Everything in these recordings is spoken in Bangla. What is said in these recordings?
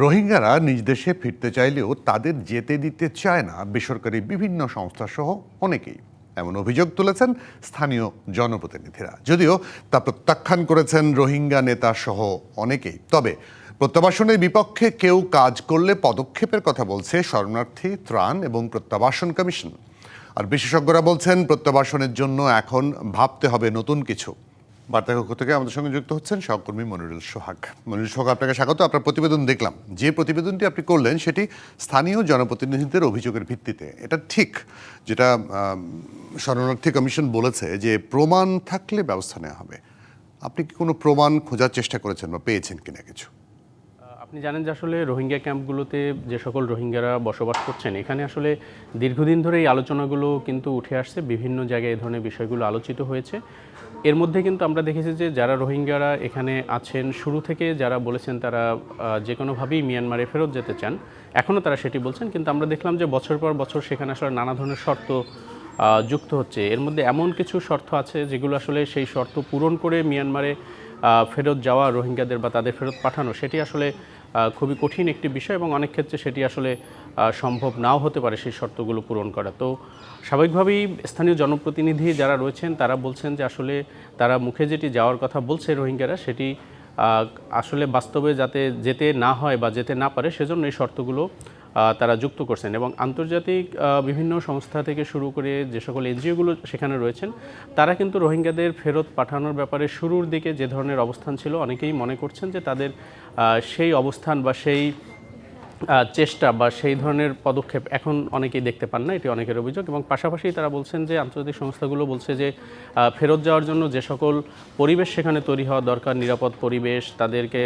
রোহিঙ্গারা নিজ দেশে ফিরতে চাইলেও তাদের যেতে দিতে চায় না বেসরকারি বিভিন্ন সংস্থা সহ অনেকেই। এমন অভিযোগ তুলেছেন স্থানীয় জনপ্রতিনিধিরা। যদিও তা প্রত্যাখ্যান করেছেন রোহিঙ্গা নেতা সহ অনেকেই। তবে প্রত্যাবাসনের বিপক্ষে কেউ কাজ করলে পদক্ষেপের কথা বলছে শরণার্থী ত্রাণ এবং প্রত্যাবাসন কমিশন। আর বিশেষজ্ঞরা বলছেন, প্রত্যাবাসনের জন্য এখন ভাবতে হবে নতুন কিছু। বার্তাকক্ষ থেকে আমাদের সঙ্গে যুক্ত হচ্ছেন সহকর্মী মনিরুল সোহাগ। মনিরুল সোহাগ, আপনাকে স্বাগত। আপনার প্রতিবেদন দেখলাম। যে প্রতিবেদনটি আপনি করলেন, সেটি স্থানীয় জনপ্রতিনিধিদের অভিযোগের ভিত্তিতে। এটা ঠিক যেটা শরণার্থী কমিশন বলেছে যে প্রমাণ থাকলে ব্যবস্থা নেওয়া হবে। আপনি কি কোনো প্রমাণ খোঁজার চেষ্টা করেছেন বা পেয়েছেন কিনা কিছু? আপনি জানেন যে আসলে রোহিঙ্গা ক্যাম্পগুলোতে যে সকল রোহিঙ্গারা বসবাস করছেন, এখানে আসলে দীর্ঘদিন ধরে এই আলোচনাগুলো কিন্তু উঠে আসছে, বিভিন্ন জায়গায় এই ধরনের বিষয়গুলো আলোচিত হয়েছে। এর মধ্যে কিন্তু আমরা দেখেছি যে যারা রোহিঙ্গারা এখানে আছেন, শুরু থেকে যারা বলেছেন তারা যে কোনোভাবেই মিয়ানমারে ফেরত যেতে চান এখনও তারা সেটি বলছেন। কিন্তু আমরা দেখলাম যে বছর পর বছর সেখানে আসলে নানা ধরনের শর্ত যুক্ত হচ্ছে। এর মধ্যে এমন কিছু শর্ত আছে যেগুলো আসলে সেই শর্ত পূরণ করে মিয়ানমারে ফেরত যাওয়া রোহিঙ্গাদের বা তাদের ফেরত পাঠানো, সেটি আসলে খুবই কঠিন একটি বিষয় এবং অনেক ক্ষেত্রে সেটি আসলে সম্ভব নাও হতে পারে সেই শর্তগুলো পূরণ করা। তো স্বাভাবিকভাবেই স্থানীয় জনপ্রতিনিধি যারা রয়েছেন, তারা বলছেন যে আসলে তারা মুখে যেটি যাওয়ার কথা বলছে রোহিঙ্গারা, সেটি আসলে বাস্তবে যাতে যেতে না হয় বা যেতে না পারে, সেজন্য এই শর্তগুলো তারা যুক্ত করছেন এবং আন্তর্জাতিক বিভিন্ন সংস্থা থেকে শুরু করে যে সকল এনজিওগুলো সেখানে রয়েছেন, তারা কিন্তু রোহিঙ্গাদের ফেরত পাঠানোর ব্যাপারে শুরুর দিকে যে ধরনের অবস্থান ছিল অনেকেই মনে করছেন যে তাদের সেই অবস্থান বা সেই চেষ্টা বা সেই ধরনের পদক্ষেপ এখন অনেকেই দেখতে পান না, এটি অনেকের অভিযোগ এবং পাশাপাশি তারা বলছেন যে আন্তর্জাতিক সংস্থাগুলো বলছে যে ফেরত যাওয়ার জন্য যে সকল পরিবেশ সেখানে তৈরি হওয়া দরকার, নিরাপদ পরিবেশ, তাদেরকে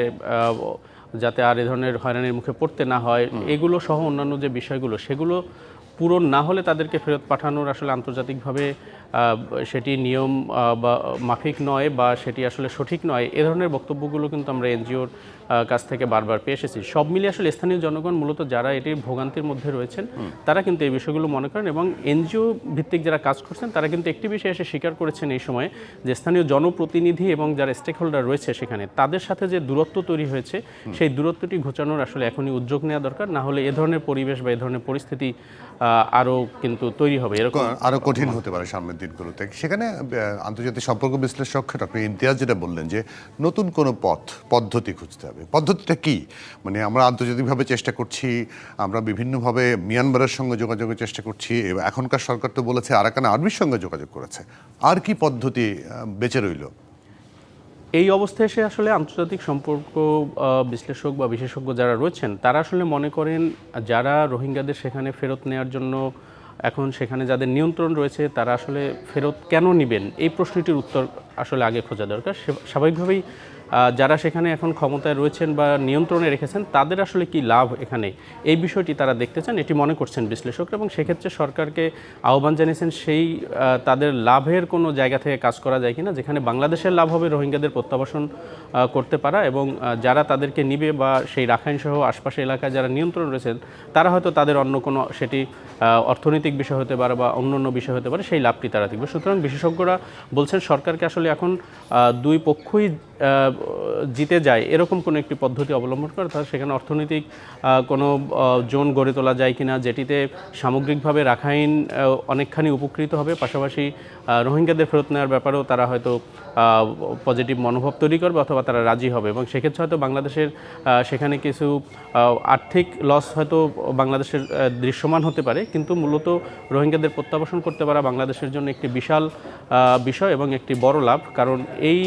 যাতে আর এ ধরনের হয়রানির মুখে পড়তে না হয়। এগুলো সহ অন্যান্য যে বিষয়গুলো সেগুলো পূরণ না হলে তাদেরকে ফেরত পাঠানোর আসলে আন্তর্জাতিকভাবে সেটি নিয়ম বা মাফিক নয় বা সেটি আসলে সঠিক নয় এ ধরনের বক্তব্যগুলো কিন্তু আমরা এনজিওর কাছ থেকে বারবার পেয়ে এসেছি। সব মিলিয়ে আসলে স্থানীয় জনগণ মূলত যারা এটির ভোগান্তির মধ্যে রয়েছেন তারা কিন্তু এই বিষয়গুলো মনে করেন এবং এনজিও ভিত্তিক যারা কাজ করছেন তারা কিন্তু একটি বিষয় এসে স্বীকার করেছেন এই সময়ে যে স্থানীয় জনপ্রতিনিধি এবং যারা স্টেক হোল্ডার রয়েছে সেখানে তাদের সাথে যে দূরত্ব তৈরি হয়েছে সেই দূরত্বটি ঘোচানোর আসলে এখনই উদ্যোগ নেওয়া দরকার না হলে এ ধরনের পরিবেশ বা এ ধরনের পরিস্থিতি আরও কিন্তু তৈরি হবে এরকম আরও কঠিন হতে পারে সামনের দিনগুলোতে। সেখানে আন্তর্জাতিক সম্পর্ক বিশ্লেষক ডক্টর ইমতিয়াজ যেটা বললেন যে, নতুন কোনো পথ, পদ্ধতি খুঁজতে হবে। পদ্ধতিটা কি? মানে আমরা আন্তর্জাতিকভাবে চেষ্টা করছি, আমরা বিভিন্নভাবে মিয়ানমারের সঙ্গে যোগাযোগের চেষ্টা করছি এখনকার সরকার তো বলেছে আরাকান আর্মির সঙ্গে যোগাযোগ করেছে। আর কি পদ্ধতি বেঁচে রইল? এই অবস্থায় এসে আসলে আন্তর্জাতিক সম্পর্ক বিশ্লেষক বা বিশেষজ্ঞ যারা রয়েছেন, তারা আসলে মনে করেন, যারা রোহিঙ্গাদের সেখানে ফেরত নেওয়ার জন্য এখন সেখানে যাদের নিয়ন্ত্রণ রয়েছে, তারা আসলে ফেরত কেন নেবেন? এই প্রশ্নটির উত্তর আসলে আগে খোঁজা দরকার। স্বাভাবিকভাবেই যারা সেখানে এখন ক্ষমতায় রয়েছেন বা নিয়ন্ত্রণে রেখেছেন, তাদের আসলে কি লাভ এখানে? এই বিষয়টি তারা দেখতে চান, এটি মনে করছেন বিশ্লেষকরা এবং সেক্ষেত্রে সরকারকে আহ্বান জানিয়েছেন সেই তাদের লাভের কোনো জায়গা থেকে কাজ করা যায় কিনা, যেখানে বাংলাদেশের লাভ হবে রোহিঙ্গাদের প্রত্যাবাসন করতে পারা এবং যারা তাদেরকে নিবে বা সেই রাখাইন সহ আশপাশের এলাকায় যারা নিয়ন্ত্রণ রয়েছেন, তারা হয়তো তাদের অন্য কোনো সেটি অর্থনৈতিক বিষয় হতে পারে বা অন্য অন্য বিষয় হতে পারে, সেই লাভটি তারা দেখবে। সুতরাং বিশেষজ্ঞরা বলছেন, সরকারকে আসলে এখন দুই পক্ষই জিতে যায়, এরকম কোনো একটি পদ্ধতি অবলম্বন করে? তাহলে সেখানে অর্থনৈতিক কোনো জোন গড়ে তোলা যায় কিনা, যেটিতে সামগ্রিকভাবে রাখাইন অনেকখানি উপকৃত হবে? পাশাপাশি রোহিঙ্গাদের ফেরত নেওয়ার ব্যাপারেও তারা হয়তো পজিটিভ মনোভাব তৈরি করবে অথবা তারা রাজি হবে এবং সেক্ষেত্রে হয়তো বাংলাদেশের সেখানে কিছু আর্থিক লস হয়তো বাংলাদেশের দৃশ্যমান হতে পারে। কিন্তু মূলত রোহিঙ্গাদের প্রত্যাবাসন করতে পারা বাংলাদেশের জন্য একটি বিশাল বিষয় এবং একটি বড় লাভ। কারণ এই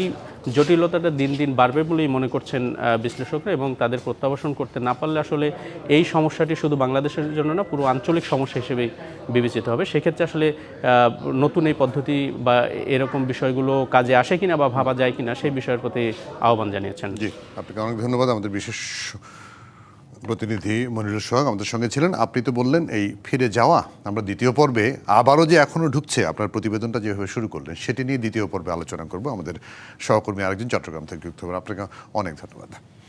জটিলতাটা দিন দিন বাড়বে বলেই মনে করছেন বিশ্লেষকরা এবং তাদের প্রত্যাবাসন করতে না পারলে আসলে এই সমস্যাটি শুধু বাংলাদেশের জন্য না, পুরো আঞ্চলিক সমস্যা হিসেবে বিবেচিত হবে। সেক্ষেত্রে আসলে নতুন এই পদ্ধতি বা এরকম বিষয়গুলো কাজে আসে কিনা বা ভাবা যায় কিনা সেই বিষয়ের প্রতি আহ্বান জানিয়েছেন। জি, আপনাকে অনেক ধন্যবাদ। আমাদের বিশেষ প্রতিনিধি মনিরুল সোহাগ আমাদের সঙ্গে ছিলেন। আপনি তো বললেন এই ফিরে যাওয়া। আমরা দ্বিতীয় পর্বে আবারও যে এখনও ঢুকছে, আপনার প্রতিবেদনটা যেভাবে শুরু করলেন, সেটি নিয়ে দ্বিতীয় পর্বে আলোচনা করব। আমাদের সহকর্মী আরেকজন চট্টগ্রাম থেকে যুক্ত হবেন আপনাকে অনেক ধন্যবাদ।